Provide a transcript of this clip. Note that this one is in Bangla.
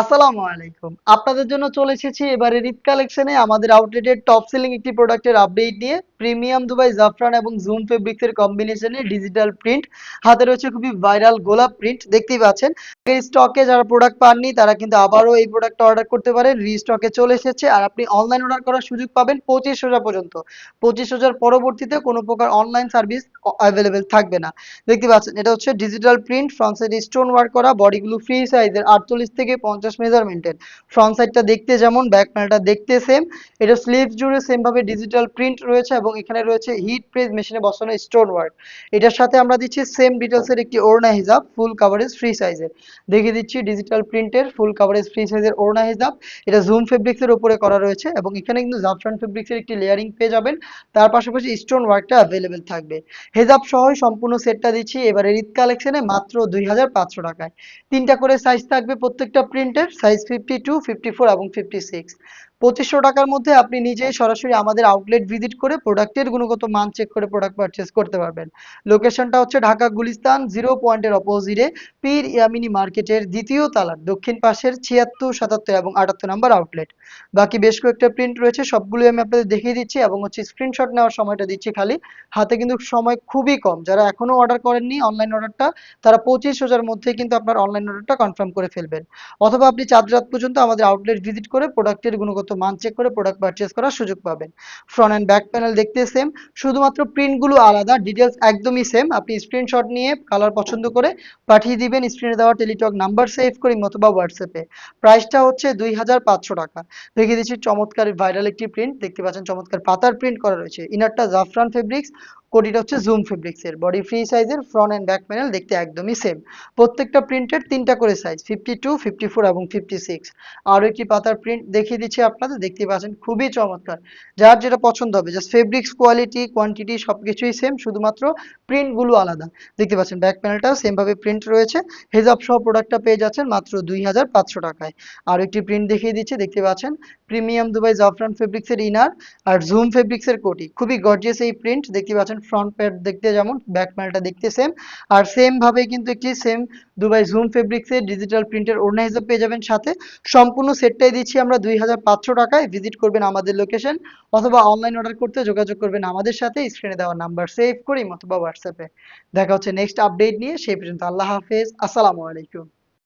আসসালামু আলাইকুম। আপনাদের জন্য চলে এসেছি এবারে ঈদ কালেকশনে আমাদের আউটলেটের টপ সেলিং একটি প্রোডাক্টের আপডেট নিয়ে। প্রিমিয়াম দুবাই জাফরান এবং জুম ফেব্রিক্সের কম্বিনেশনে ডিজিটাল প্রিন্ট হাতে রয়েছে খুবই ভাইরাল গোলাপ প্রিন্ট দেখতেই পাচ্ছেন। এই স্টকে যারা প্রোডাক্ট পাননি, তারা কিন্তু আবারও এই প্রোডাক্টটা অর্ডার করতে পারেন। রিস্টকে চলে এসেছে আর আপনি অনলাইন অর্ডার করার সুযোগ পাবেন পঁচিশ হাজার পর্যন্ত। পঁচিশ হাজার পরবর্তীতে কোনো প্রকার অনলাইন সার্ভিস অ্যাভেলেবেল থাকবে না। দেখতে পাচ্ছেন, এটা হচ্ছে digital print front side stone work করা বডিগুলো ফ্রি সাইজের আটচল্লিশ থেকে পঞ্চাশ মেজারমেন্টের ফ্রন্ট সাইডটা দেখতে যেমন ব্যাক প্যানেলটা দেখতে সেম এটা স্লিভ জুড়ে সেম ভাবে ডিজিটাল প্রিন্ট রয়েছে এবং এখানে রয়েছে হিট প্রেস মেশিনে বসানো স্টোন ওয়ার্ক এটার সাথে আমরা দিচ্ছি সেম ডিটেলসের একটি ওড়না হিজাব ফুল কাভারেজ ফ্রি সাইজের দেখিয়ে দিচ্ছি ডিজিটাল প্রিন্টের ফুল কাভারেজ ফ্রি সাইজের ওড়না হিজাব। এটা জুম ফেব্রিক্সের উপরে করা রয়েছে এবং এখানে কিন্তু জাফরান ফেব্রিক্সের একটি লেয়ারিং পেয়ে যাবেন। তার পাশাপাশি স্টোন ওয়ার্কটা অ্যাভেলেবেল থাকবে। হেজাব সহ সম্পূর্ণ সেটটা দিচ্ছি। এবারে ঈদ কালেকশনে মাত্র দুই হাজার পাঁচশো টাকায়। তিনটা করে সাইজ থাকবে প্রত্যেকটা প্রিন্টের size fifty two fifty four এবং ফিফটি সিক্স পঁচিশশো টাকার মধ্যে আপনি নিজেই সরাসরি আমাদের আউটলেট ভিজিট করে প্রোডাক্টের গুণগত মান চেক করে প্রোডাক্ট পারচেস করতে পারবেন। লোকেশনটা হচ্ছে ঢাকা গুলিস্তান জিরো পয়েন্টের অপোজিটে পীর ইয়ামিনী মার্কেটের দ্বিতীয় তালার দক্ষিণ পাশের ছিয়াত্তর, সাতাত্তর এবং আটাত্তর নম্বর আউটলেট বাকি বেশ কয়েকটা প্রিন্ট রয়েছে, সবগুলোই আমি আপনাদের দেখিয়ে দিচ্ছি এবং হচ্ছে স্ক্রিনশট নেওয়ার সময়টা দিচ্ছি খালি। হাতে কিন্তু সময় খুবই কম। যারা এখনও অর্ডার করেননি অনলাইন অর্ডারটা তারা পঁচিশ হাজার মধ্যে কিন্তু আপনার অনলাইন অর্ডারটা কনফার্ম করে ফেলবেন। অথবা আপনি চাঁদ রাত পর্যন্ত আমাদের আউটলেট ভিজিট করে প্রোডাক্টের গুণগত মান চেক করে প্রোডাক্ট পারচেস করার সুযোগ পাবেন। ফ্রন্ট অ্যান্ড ব্যাক প্যানেল দেখতে সেম শুধুমাত্র প্রিন্টগুলো আলাদা ডিটেলস একদমই সেম আপনি স্ক্রিনশট নিয়ে কালার পছন্দ করে পাঠিয়ে দিবেন স্ক্রিনে দেওয়া টেলিটক নাম্বার সেভ করি অথবা হোয়াটসঅ্যাপে প্রাইসটা হচ্ছে দুই হাজার পাঁচশো টাকা। দেখিয়ে দিচ্ছি চমৎকার ভাইরাল একটি প্রিন্ট দেখতে পাচ্ছেন চমৎকার পাতার প্রিন্ট করা রয়েছে। ইনারটা জাফরান ফেব্রিক্স কোটিটা হচ্ছে জুম ফেব্রিক্সের বডি ফ্রি সাইজের ফ্রন্ট অ্যান্ড ব্যাক প্যানেল দেখতে একদমই সেম প্রত্যেকটা প্রিন্টের তিনটা করে size fifty two fifty four এবং ফিফটি সিক্স আরও একটি পাতার প্রিন্ট দেখিয়ে দিচ্ছি আপনাদের দেখতে পাচ্ছেন, খুবই চমৎকার। যার যেটা পছন্দ হবে জাস্ট ফেব্রিক্স কোয়ালিটি কোয়ান্টিটি সব কিছুই সেম শুধুমাত্র প্রিন্টগুলো আলাদা। দেখতে পাচ্ছেন ব্যাক প্যানেলটাও সেমভাবে প্রিন্ট রয়েছে। হেজাব সহ প্রোডাক্টটা পেয়ে যাচ্ছেন মাত্র দুই হাজার পাঁচশো টাকায়। আর একটি প্রিন্ট দেখিয়ে দিচ্ছি, দেখতে পাচ্ছেন প্রিমিয়াম দুবাই জাফরান ফেব্রিক্সের ইনার আর জুম ফেব্রিক্সের কোটি। খুবই গর্জিয়াস এই প্রিন্ট দেখতে পাচ্ছেন ফ্রন্ট প্যাড দেখতে যেমন ব্যাক প্যানেলটা দেখতে সেম আর সেম ভাবে কিন্তু একটি সেম দুবাই জুম ফেব্রিক্সের ডিজিটাল প্রিন্টের ওড়না হিসাব পেয়ে যাবেন সাথে। সম্পূর্ণ সেটটাই দিচ্ছি আমরা দুই হাজার পাঁচশো টাকায়। ভিজিট করবেন আমাদের লোকেশন অথবা অনলাইন অর্ডার করতে যোগাযোগ করবেন আমাদের সাথে। স্ক্রিনে দেওয়া নাম্বার সেভ করি অথবা হোয়াটসঅ্যাপে দেখা হচ্ছে নেক্সট আপডেট নিয়ে। সেই পর্যন্ত আল্লাহ হাফেজ। আসসালামু আলাইকুম।